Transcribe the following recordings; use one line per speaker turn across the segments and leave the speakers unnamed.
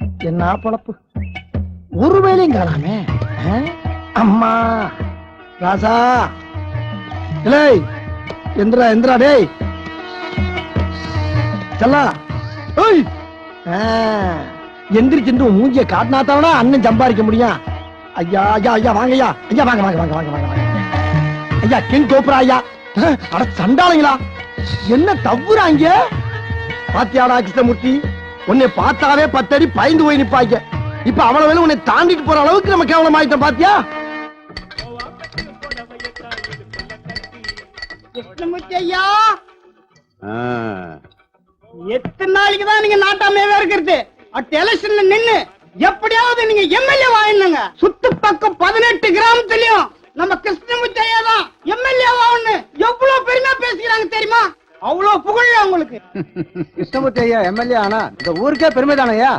என்ன பொழப்பு? ஒரு வேலையும் காணாமே அம்மா ராசா. இல்லை எந்திரா எந்திரா டேய். செல்லா. ஏய் ஆ, எந்திரிச்சு மூஞ்சிய காட்டினாத்தாவனா அண்ணன் சம்பாதிக்க முடியும். ஐயா ஐயா ஐயா வாங்க ஐயா. ஐயா வாங்க வாங்க வாங்க வாங்க வாங்க வாங்க. ஐயா கிங் கோப்ரா ஐயா. அட சண்டாளங்களா. என்ன தவ்வுறாங்க பாத்தியாடா கிருஷ்ணமூர்த்தி. உன்னை பார்த்தாவே பத்தடி பயந்து போய் நிப்பாங்க இப்ப அவள வேலை உன்னை தாண்டிட்டு போற அளவுக்கு நம்ம கேவலமாயிட்டோம் பாத்தியா?
கிருஷ்ணமூர்த்தி ஐயா? எத்தனை நாளைக்கு தான் நீங்க நாட்டாமையாவே இருக்கிறது? அட் எலெக்ஷன்ல நின்னு எப்படியாவது நீங்க எம்எல்ஏ வாங்கினுங்க. சுத்து பக்கம் பதினெட்டு கிராமத்துலயும் நம்ம கிருஷ்ணமூர்த்தி ஐயா தான் எம்எல்ஏ வாங்கணும் எவ்வளவு பெருமையா பேசிக்கிறாங்க தெரியுமா? அவ்வளவு புகழ் உங்களுக்கு
கிருஷ்ணமூர்த்தி ஐயா எம்எல்ஏ ஆனா இந்த ஊருக்கே பெருமை தானையா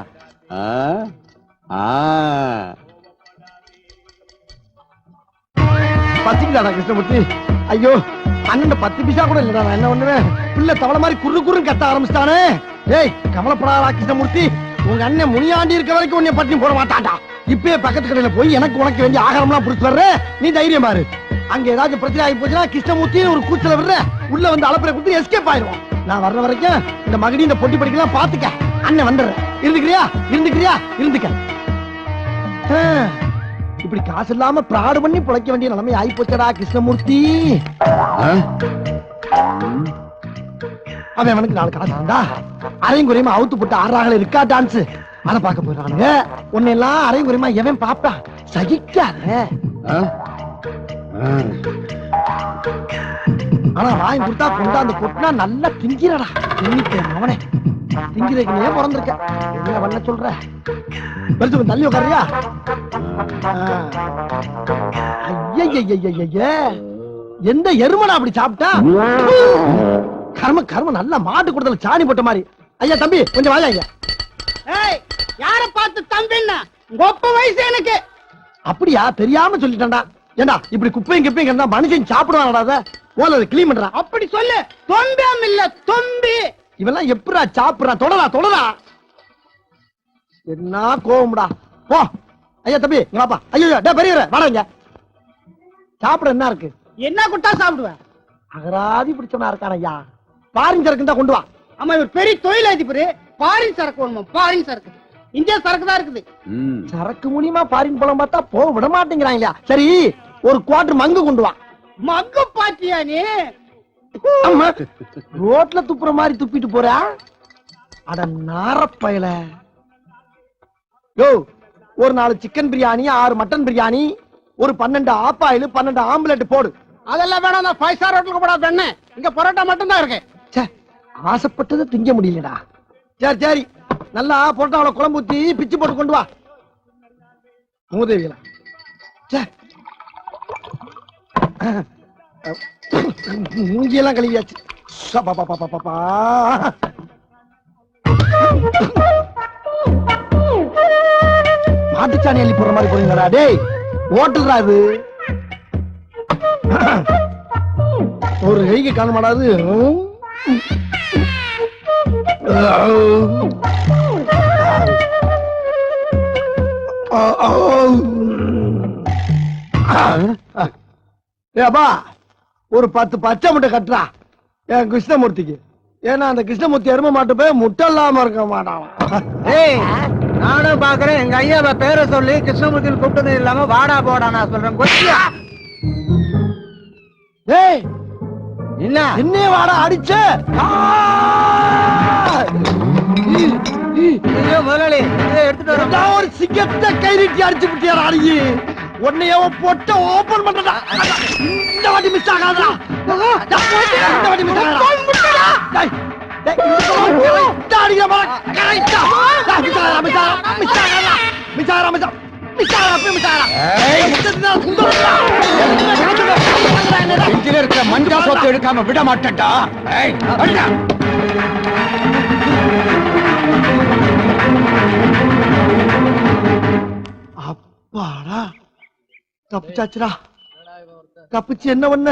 பத்திக்கலாடா கிருஷ்ணமூர்த்தி? ஐயோ அண்ணன் பத்து பைசா கூட இல்லடா என்ன பண்ணுவேன்? பிள்ளை தவளை மாதிரி குறு குறுன்னு கத்த ஆரம்பிச்சிட்டானே. ஏய் கவலைப்படாதா கிருஷ்ணமூர்த்தி. உங்க அண்ணன் முனியாண்டி இருக்க வரைக்கும் உன்னை பட்டி போட மாட்டான்டா. இப்பயே பக்கத்து கடையில போய் எனக்கு உனக்கு வேண்டிய ஆகாரம்லாம் புடிச்சு வர்ற. நீ தைரியம் பாரு. அங்க ஏதாச்சும் பிரச்சனை ஆகி போச்சுன்னா கிருஷ்ணமூர்த்தி ஒரு கூச்சல விடுற. உள்ள வந்து அளப்பறை கொடுத்து எஸ்கேப் ஆயிடுவோம் நான் வர்ற வரைக்கும் இந்த மகடி இந்த பொட்டி படிக்கலாம் பாத்துக்க அண்ணன் வந்துடுறேன் இருந்துக்கிறியா? இருந்துக்கிறியா? இருந்துக்க. இப்படி காசு இல்லாம பிராடு பண்ணி பிழைக்க வேண்டிய நிலைமை ஆயி போச்சடா கிருஷ்ணமூர்த்தி அவன் அவனுக்கு நாலு காசு இருந்தா அரையும் குறையுமா? அவுத்து போட்டு ஆறாகல இருக்கா டான்ஸ். அதை பார்க்க போயிடறானுங்க உன்னை எல்லாம் அரையும் குறையுமா எவன் பாப்பான் சகிக்காத. ஆனா வாங்கி கொடுத்தா கொண்டாந்து கொட்டினா நல்லா திங்கிறடா. திங்கிட்டேன் அவனே. திங்கிறதுக்கு நீ ஏன் பிறந்திருக்க. என்ன பண்ண சொல்ற? பெருசு தள்ளி உட்காரியா ஐயய்யய்யய்யய்ய எந்த எருமடா அப்படி சாப்பிட்டா? கர்ம கர்ம நல்ல மாட்டு கொடுத்தல சாணி போட்ட மாதிரி. ஐயா தம்பி கொஞ்சம் வாயா ஐயா.
ஏய் யார பார்த்து தம்பின்னா? ஒப்ப வயசு எனக்கு.
அப்படியா? தெரியாம சொல்லிட்டேன்டா. ஏண்டா இப்படி குப்பையும் கிப்பையும் கிடந்தா மனுஷன் சாப்பிடுவானடா ஓல கிளீன் பண்றான்
அப்படி சொல்லு. தொம்பியாம் இல்ல தொம்பி.
இவெல்லாம் எப்படா சாப்பிடுறா? தொடரா தொடரா என்ன கோவம்டா. போ. ஐயா தம்பி இங்க வாப்பா. ஐயோ டே பெரியவரே வாடா சாப்பிட என்ன இருக்கு?
என்ன குட்டா சாப்பிடுவேன்
அகராதி பிடிச்சவனா இருக்கான ஐயா. பாரின் சரக்கு தான் கொண்டு வா.
ஆமா இவர் பெரிய தொழிலதிபர். பாரின் சரக்கு வேணுமா? பாரின் சரக்கு. இந்தியா சரக்கு தான் இருக்குது.
சரக்கு மூலியமா பாரின் பழம் பார்த்தா போக விட மாட்டேங்கிறாங்க சரி ஒரு குவார்டர் மங்கு கொண்டு வா.
மக்கு பாத்தியா நீ?
அம்மா, ரோட்ல துப்புற மாதிரி துப்பிட்டு போறா. அட நாரப்பயல யோ ஒரு நாலு சிக்கன் பிரியாணி ஆறு மட்டன் பிரியாணி ஒரு பன்னெண்டு ஆப்பாயில் பன்னெண்டு ஆம்லெட் போடு.
அதெல்லாம் வேணாம் நான் ஃபைவ் ஸ்டார் ஹோட்டலுக்கு போடா பெண்ணு. இங்க பரோட்டா மட்டும் தான் இருக்கு.
ச்சே, ஆசைப்பட்டதை திங்க முடியலடா. சரி சரி. நல்லா பொட்டாவள குழம்பு ஊத்தி பிச்சு போட்டு கொண்டு வா. மூதேவிகளா. ச்சே. மூஞ்சியெல்லாம் கழுவியாச்சு. மாட்டுச்சாணி அள்ளி போற மாதிரி போறீங்களா டேய் ஓட்டுறா இது. ஒரு கைக்கு காணமாடாது ஏப்பா ஒரு பத்து பச்சை முட்டை கட்டுறா என் கிருஷ்ணமூர்த்திக்கு. ஏன்னா அந்த கிருஷ்ணமூர்த்தி எரும மாட்டு போய் முட்டை இல்லாம இருக்க மாட்டான்.
ஏய் நானும் பாக்குறேன். எங்க ஐயாவை பேரை சொல்லி கிருஷ்ணமூர்த்தியில் கூப்பிட்டது இல்லாம வாடா போடா நான் சொல்றேன். கொச்சியா?
ஏய்
என்ன?
என்னைய வாடா அடிச்ச.
ஐயோ முதலாளி எடுத்துட்டு
ஒரு சிங்கத்தை கை நீட்டி அடிச்சு விட்டியாரா அடியே உன்னைய பொட்ட ஓபன் பண்றதா இந்த வாட்டி மிஸ் ஆகாதா இந்த வாட்டி மிஸ் ஆகாதா டேய், டேய், ஆகாதா, miss ஆகாதா. மிஸ் ஆகாதா, அப்பவே மிஸ் ஆகாதா. ஏய், முத்தத்தினா சுந்தரம்டா. என்னடா?
இதில் இருக்கிற மஞ்சா சொத்து எடுக்காம விட மாட்டேன்டா.
அப்பாடா. தப்பிச்சாச்சுடா. தப்பிச்சு என்ன பண்ண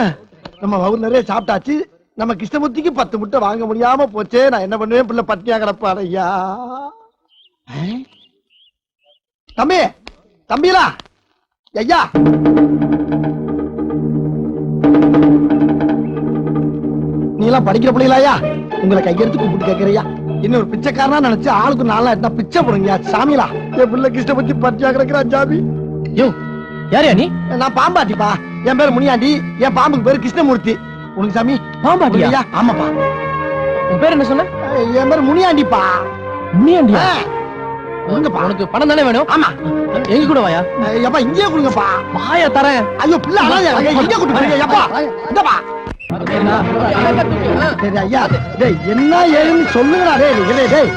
நம்ம வவுர் நிறைய சாப்பிட்டாச்சு. நம்ம கிருஷ்ணமூர்த்திக்கு பத்து முட்டை வாங்க முடியாம போச்சே. நான் என்ன பண்ணுவேன்? பிள்ளை பட்டியா கிடப்பாட ஐயா தம்பி தம்பிலா? ஐயா. நீ எல்லாம் படிக்கிற பிள்ளைகளாயா? உங்களை கையெடுத்து கூப்பிட்டு கேட்கறியா இன்னொரு பிச்சைக்காரனா நினைச்சு ஆளுக்கு நாளா எடுத்தா பிச்சை போடுங்க சாமிலா? என் பிள்ளை கிருஷ்ண பத்தி பட்டியா கிடக்குறா சாமி
யோ யாரையா நீ?
நான் பாம்பாட்டிப்பா. என் பேர் முனியாண்டி என் பாம்புக்கு பேரு கிருஷ்ணமூர்த்தி. உனக்கு சாமி
பாம்பாட்டியா?
ஆமாப்பா.
உன் பேர் என்ன சொன்ன?
என் பேர் முனியாண்டிப்பா.
முனியாண்டியா? உனக்கு பணம் தானே வேணும்?
ஆமா.
எங்க கூட வாயா?
எப்பா இங்கேயே கொடுங்கப்பா.
வாயா தரேன்.
ஐயோ பிள்ளை அழாத எங்க கூட்டு போறீங்க எப்பா இந்தப்பா. சரி ஐயா. டேய் என்ன ஏதுன்னு சொல்லுங்கடா. டேய் டேய் டேய்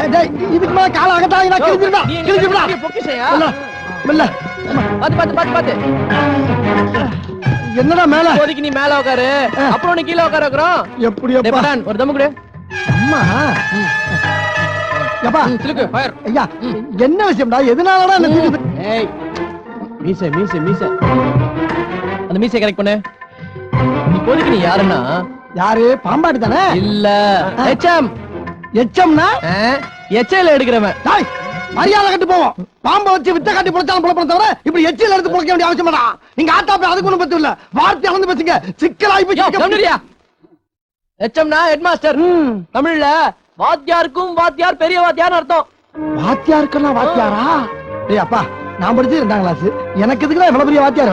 ஏய், டேய் இதுக்கு மேல கால அகத்தாங்க கிழிஞ்சிருடா. கிழிஞ்சிருடா.
பொக்கிஷையா?
மெல்ல
பாத்து பாத்து பாத்து பாத்து.
என்னடா மேல?
இப்போதைக்கு நீ மேல உட்காரு அப்புறம் நீ கீழே உட்கார வைக்கிறோம்.
எப்படி
ஒரு கொடு.
அம்மா. எப்பா?
ஃபயர்
ஐயா என்ன விஷயம்டா? எதனாலடா
ஏய் மீசை மீசை மீசை. அந்த மீசை கரெக்ட் பண்ணு. இப்போதைக்கு நீ யாருன்னா?
யாரு? பாம்பாடி தானே?
இல்ல. எச்எம்.
எச்சம்னா
எச்ஐல எடுக்கிறவன்.
டாய் மரியாதை கட்டு போவோம். பாம்பை வச்சு வித்த காட்டி பொழைச்சாலும் பொழைப்பட தவிர இப்படி எச்சில் எடுத்து பொழைக்க வேண்டிய அவசியம் வேண்டாம் நீங்க ஆத்தா போய் அதுக்கு ஒண்ணும் பத்து இல்ல. வார்த்தை அளந்து பேசுங்க. சிக்கலாகி போய்?
எச்எம்னா ஹெட்மாஸ்டர். தமிழ்ல வாத்தியாருக்கும் வாத்தியார் பெரிய வாத்தியார்னு அர்த்தம்.
வாத்தியாருக்கெல்லாம் வாத்தியாரா? டேய் அப்பா நான் படிச்சு ரெண்டாம் கிளாஸ் எனக்கு எதுக்குலாம் இவ்வளவு பெரிய வாத்தியார்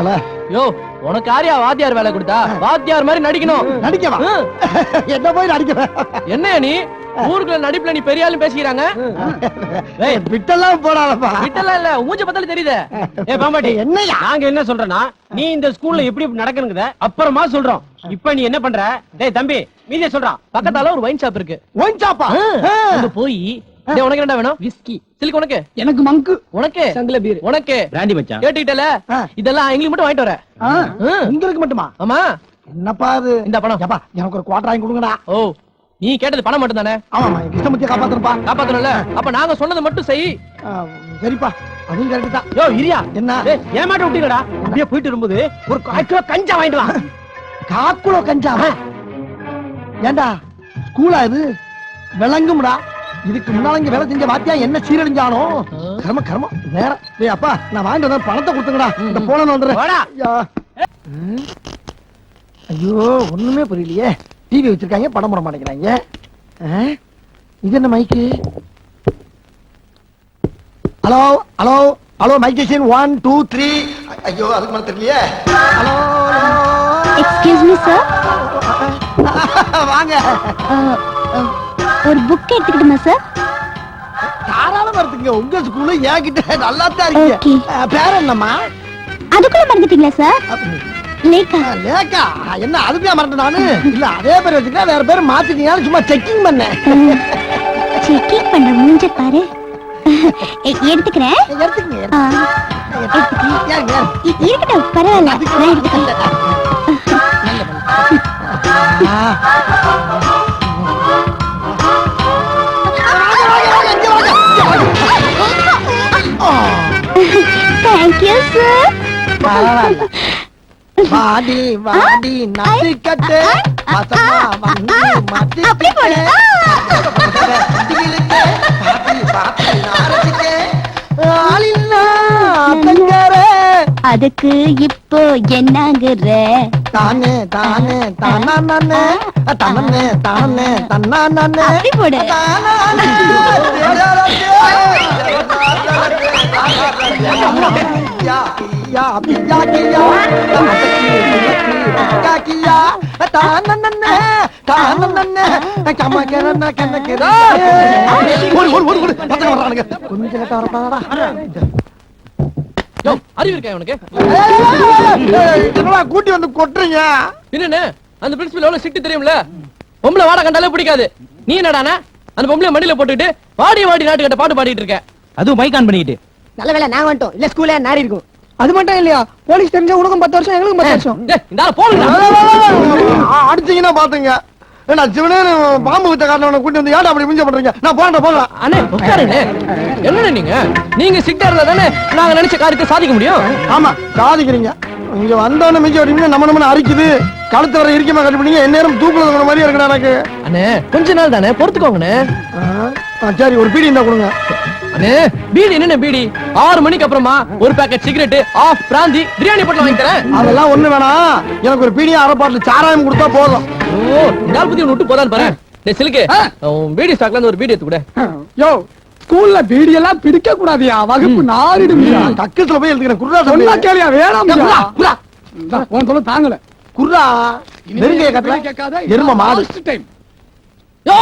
யோ உனக்கு யாரையா வாத்தியார் வேலை கொடுத்தா வாத்தியார் மாதிரி நடிக்கணும்.
நடிக்கவா. என்ன போய் நடிக்கிறேன்
என்னையா நீ? ஊருக்குள்ள நடிப்புல நீ பெரிய ஆளு பேசிக்கிறாங்க?
விட்டெல்லாம் போடாதப்பா.
விட்டலாம் இல்ல மூஞ்ச பார்த்தாலே தெரியுதே.
ஏ பாம்பாட்டி
என்னய்யா
நாங்க என்ன சொல்றோம்னா நீ இந்த ஸ்கூல்ல எப்படி நடக்கணுங்கிறத அப்புறமா சொல்றோம். இப்ப நீ என்ன பண்ற? டேய் தம்பி மீதிய சொல்றான்.
பக்கத்தால ஒரு வைன் ஷாப் இருக்கு.
ஒயின் சாப்பா
அங்க போய் டேய், உனக்கு என்ன வேணும்? விஸ்கி சிலிக்கு உனக்கு?
எனக்கு மங்கு.
உனக்கு?
சங்கில பீர்.
உனக்கு?
பிராண்டி மச்சான்.
கேட்டுக்கிட்டல?
ஆ.
இதெல்லாம் எங்களுக்கு மட்டும் வாங்கிட்டு.
உங்களுக்கு மட்டுமா?
ஆமா.
என்னப்பா அது?
இந்த பணம்.
ஏப்பா எனக்கு ஒரு குவாட்டர் வாங்கி கொடுங்கடா.
ஓ நீ கேட்டது பணம் மட்டும் தானே
கிருஷ்ணமூர்த்தியை
காப்பாத்தணும்ல? அப்ப நாங்க சொன்னதை மட்டும் செய்.
சரிப்பா. அதுவும் கரெக்ட் தான்.
யோ இரியா.
என்ன?
ஏமாட்ட விட்டீங்கடா. அப்படியே போயிட்டு இருக்கும்போது ஒரு கால் கிலோ கஞ்சா வாங்கிட்டு வா.
காக்குளோ கஞ்சாவா ஏண்டா ஸ்கூலா இது? விளங்கும்டா. இதுக்கு முன்னால இங்க வேலை செஞ்ச வாத்தியா என்ன சீரழிஞ்சானோ? கர்ம கர்ம. நேரம் டேய் அப்பா நான் வாங்கிட்டு வந்தேன். பணத்தை கொடுத்துங்கடா. இந்த போன வந்துடுறேன். ஐயா. ஒண்ணுமே புரியலையே. டிவி வச்சிருக்காங்க படம் போட மாட்டேங்கிறாங்க. ஆ? இது என்ன mic hello hello hello mic station one two three ஐயோ அதுக்கு மேல தெரியலையே. ஹலோ
எக்ஸ்கியூஸ் மீ சார்
வாங்க.
ஒரு புக் எடுத்துக்கிட்டுமா சார்
தாராளமா எடுத்துங்க உங்க ஸ்கூலு என்கிட்ட நல்லா தான் இருக்கீங்க பேர் என்னம்மா?
அதுக்குள்ள மறந்துட்டீங்களா சார் லேக்கா
லேக்கா என்ன அதுக்கே மறந்து நானு? இல்ல அதே பேர் வச்சுக்கலாம் வேற பேர் மாத்திட்டீங்கன்னு சும்மா செக்கிங் பண்ணேன்.
செக்கிங் பண்ற மூஞ்ச பாரு. எடுத்துக்கிறேன்.
எடுத்துக்கங்க
இருக்கட்டும் பரவாயில்ல. நான் எடுத்துக்கிறேன். சார்
பரவாயில்ல. வாடி வாடி நட்டுக்கட்டு வசமா வந்து
அப்படி போடு அதுக்கு இப்போ என்னங்குற
தானே தானே தானா நானே தானே தன்னா நானே
அப்படி போடு
யோ, அறிவு இருக்கா உனக்கு
கூட்டி வந்து கொட்டுறீங்க?
என்னன்னு அந்த பிரின்சிபல் எவ்வளவு சிட்டு தெரியும்ல? பொம்பளை வாட கண்டாலே பிடிக்காது. நீ என்னடானா அந்த பொம்பளை மடியில போட்டுட்டு வாடி வாடி நாட்டு கட்ட பாட்டு பாடிட்டு இருக்க.
அதுவும் மைக் ஆன் பண்ணிக்கிட்டு.
நல்ல வேலை நான் வந்துட்டோம். இல்ல ஸ்கூல்ல நாரி இருக்கும். அது மட்டும் இல்லையா? போலீஸ் தெரிஞ்ச உனக்கும் பத்து வருஷம் எங்களுக்கும் பத்து வருஷம்.
இந்த போடுங்க
அடிச்சீங்கன்னா பாத்துங்க. ஏன்னா சிவனே பாம்பு வித்த காரணம் கூட்டி வந்து ஏன்டா அப்படி மிஞ்ச பண்றீங்க? நான் போறேன் போங்க
அண்ணே உட்காருங்க. என்னண்ணே நீங்க? நீங்க இருந்தா தானே நாங்க நினைச்ச காரியத்தை சாதிக்க முடியும்?
ஆமா சாதிக்கிறீங்க. இங்க வந்தவன மிஞ்ச வரீங்க நம்ம நம்ம அரிக்குது. கழுத்து வர கட்டுப்பீங்க எந்நேரம் தூக்குல தொங்குற மாதிரி எனக்கு.
அண்ணே கொஞ்ச நாள் தானே பொறுத்துக்கோங்கண்ணே.
சரி ஒரு பீடி இருந்தா கொடுங்க.
அண்ணே பீடி என்ன பீடி. ஆறு மணிக்கு அப்புறமா ஒரு packet cigarette half brandy biryani போட்டு வாங்கி தரேன்
அதெல்லாம் ஒண்ணு வேணாம். எனக்கு ஒரு பீடியா அரை பாட்டில் சாராயம் கொடுத்தா போதும்.
ஓ நாள் பத்தி விட்டு போதான்னு பாரு. டேய் சிலுக்கு. பீடி ஸ்டாக்ல இருந்து ஒரு பீடி எடுத்து கூட.
யோ ஸ்கூல்ல பீடி எல்லாம் பிடிக்க கூடாதியா வகுப்பு நாரிடுமியா
கக்கத்துல போய் எழுதுக்கிறேன் குர்ரா
சொன்னா கேளியா வேணாம்
குர்ரா,
உன் சொல்ல தாங்கல.
குர்ரா நெருங்க
கேட்காத
எரும மாடு.
டைம்
யோ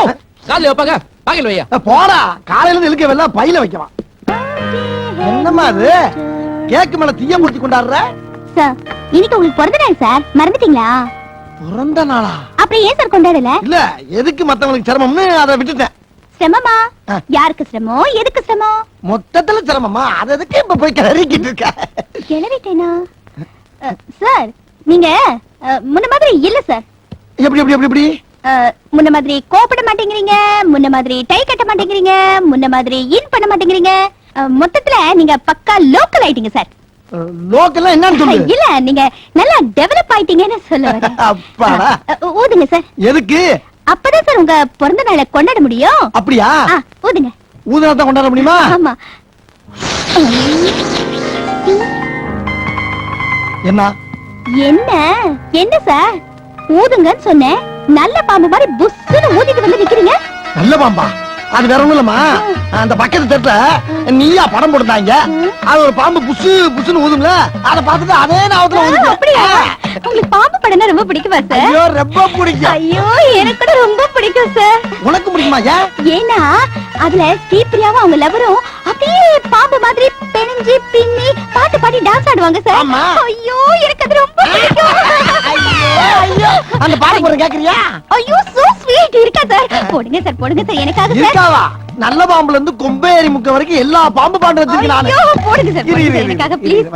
காலையில வைப்பாங்க. பாக்கெட் வையா
போடா. காலையில இருந்து இழுக்க வெள்ள பையில வைக்கலாம். என்னம்மா அது? கேக்கு மேல தீய மூர்த்தி கொண்டாடுற?
சார் இன்னைக்கு உங்களுக்கு பிறந்த நாள் சார். மறந்துட்டீங்களா?
பிறந்த நாளா?
அப்புறம் ஏன் சார் கொண்டாடல?
இல்ல எதுக்கு மத்தவங்களுக்கு சிரமம்னு அதை விட்டுட்டேன்.
சிரமமா. யாருக்கு சிரமம் எதுக்கு சிரமம்
மொத்தத்துல சிரமமா? அது எதுக்கு இப்ப போய் கறிக்கிட்டு இருக்க?
கிளறிட்டேனா? சார் நீங்க முன்ன மாதிரி இல்ல சார்.
எப்படி எப்படி எப்படி எப்படி?
முன்ன மாதிரி கோபப்பட மாட்டேங்கிறீங்க முன்ன மாதிரி டை கட்ட மாட்டேங்கிறீங்க முன்ன மாதிரி இன் பண்ண மாட்டேங்கிறீங்க. மொத்தத்துல நீங்க பக்கா லோக்கல் ஆயிட்டீங்க சார்
லோக்கல்ல என்னன்னு சொல்லு.
இல்ல நீங்க நல்லா டெவலப் ஆயிட்டீங்கன்னு சொல்ல வரேன். ஊதுங்க சார்
எதுக்கு?
அப்பதான் சார் உங்க பிறந்த நாளை கொண்டாட முடியும்.
அப்படியா?
ஆ, ஊதுங்க.
ஊதனத்தை கொண்டாட முடியுமா?
ஆமா.
என்ன?
என்ன? என்ன சார் ஊதுங்கன்னு சொன்னேன். நல்ல பாம்பு மாதிரி புஸ்ஸுன்னு ஊதிட்டு வந்து நிக்கிறீங்க.
நல்ல பாம்பா? அது வேற ஒண்ணும் இல்லம்மா. அந்த பக்கத்து தட்டுல நீயா படம் போட்டுட்டாங்க அது ஒரு பாம்பு புசு புசுன்னு ஊதும்ல. அதை பார்த்துட்டு அதே நாவத்துல
அப்படியா? உங்களுக்கு பாம்பு படம்னா ரொம்ப பிடிக்குமா சார்
ஐயோ ரொம்ப பிடிக்கும்.
ஐயோ எனக்கு கூட ரொம்ப பிடிக்கும் சார்
உனக்கு பிடிக்குமா ஏன்?
ஏன்னா அதுல ஸ்ரீபிரியாவும் அவங்க லவரும் அப்படியே பாம்பு மாதிரி பெணிஞ்சு பின்னி பாட்டு பாடி டான்ஸ் ஆடுவாங்க சார். ஐயோ எனக்கு அது ரொம்ப பிடிக்கும்.
அந்த பாட்டு போற கேக்குறியா?
ஐயோ சோ ஸ்வீட் இருக்கா சார் போடுங்க சார் போடுங்க சார் எனக்காக சார்
இருக்காவா நல்ல பாம்புல இருந்து கொம்பேரி முக்க வரைக்கும் எல்லா பாம்பு வச்சிருக்கேன் நானு.
போடுங்க சார் எனக்காக ப்ளீஸ்.